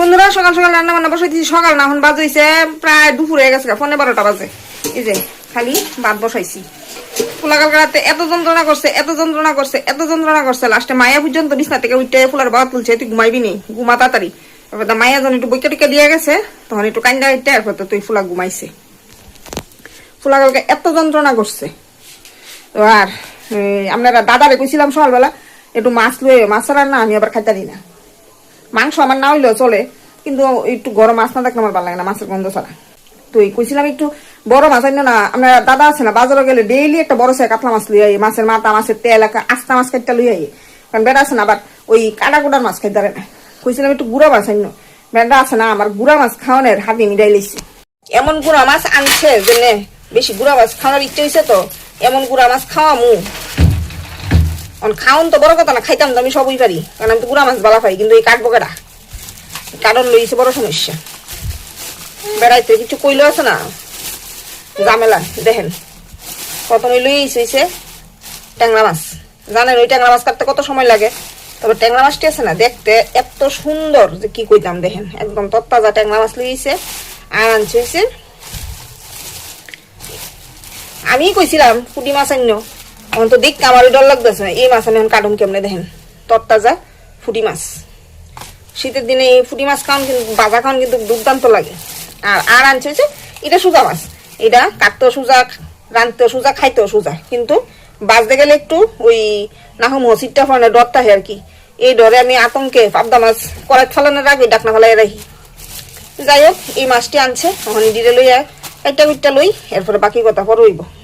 বন্ধুরা, সকাল সকাল রান্না বান্না বসাই দিয়েছি সকাল না, এখন বাজ হয়েছে প্রায় দুপুর হয়ে গেছে ফোনে বারোটা বাজে। এই যে, খালি ভাত বসাইছি। ফুলাকাল কালাতে এত যন্ত্রণা করছে, এত যন্ত্রণা করছে, এত যন্ত্রণা করছে। লাস্টে মায়া পর্যন্ত বিছনা থেকে উঠে ফুলার বাবা তুলছে, তুই ঘুমাইবি নি? ঘুমা তাড়াতাড়ি। এবার মায়া যখন একটু বইকা টিকা দিয়ে গেছে, তখন একটু কান্দা ইটে এরপর তুই ফুলা ঘুমাইছে। ফুলাকালকে এত যন্ত্রণা করছে। তো আর আপনারা দাদারে কইছিলাম সকালবেলা, একটু মাছ লয়ে মাছ রান্না আমি আবার খাইতারি না। মাংস আমার না হইলেও চলে, কিন্তু একটু গরম মাছ না থাকলে আমার ভালো লাগে না, মাছের গন্ধ ছাড়া। তো এই কইছিলাম একটু বড় মাছ আনি না আপনার দাদা আছে না, বাজারে গেলে ডেইলি একটা বড় সে কাতলা মাছ আই মাছের মাথা, মাছের তেল আস্তা মাছ কাটটা লইয়া আই কারণ বেড়া আছে না, আবার ওই কাটা কুটার মাছ খাইতে না। কইছিলাম একটু গুড়া মাছ আনি বেড়া আছে না, আমার গুড়া মাছ খাওয়ানোর হাতে মিটাই লইছি। এমন গুড়া মাছ আনছে যে বেশি গুড়া মাছ খাওয়ানোর ইচ্ছে হয়েছে তো, এমন গুড়া মাছ খাওয়া মু অন খাওন তো বড় কথা না, খাইতাম তো আমি সবই পারি, কারণ আমি তো গুড়া মাছ বালা পাই, কিন্তু এই কাটবো কেটা কারণ লইছে বড় সমস্যা। বেড়াইতে কিছু কইলো আছে না? জামেলা দেখেন। প্রথমে লই হইছে ট্যাংরা মাছ। জানেন, ওই ট্যাংরা মাছ কাটতে কত সময় লাগে? তবে ট্যাংরা মাছটি আছে না, দেখতে এত সুন্দর যে কি কইতাম, দেখেন। একদম তত্তাজা ট্যাংরা মাছ লইছে আর আনছে আমি কইছিলাম, পুটি মাছ আন্য এখন তো দেখতে আমারও ডর লাগতেছে। এই মাছ আমি এখন কাটুম কেমনে দেখেন? তত্তাজা ফুটি মাছ। শীতের দিনে এই ফুটি মাছ খাওয়ান কিন্তু বাজা খাওয়ান কিন্তু দুর্দান্ত লাগে। আর আর আনছে হচ্ছে এটা সুজা মাছ। এটা কাটতেও সুজা, রানতেও সুজা, খাইতেও সুজা। কিন্তু বাজতে গেলে একটু ওই নাহম হসিটটা ফোনে ডরটা হয় আর কি। এই ডরে আমি আতঙ্কে পাবদা মাছ কড়াই ফালানোর আগে ডাকনা ফালাই রাখি। যাই হোক, এই মাছটি আনছে, ওখানে ডিরে লইয়া একটা উইটটা লই, এরপরে বাকি কথা পর হইব।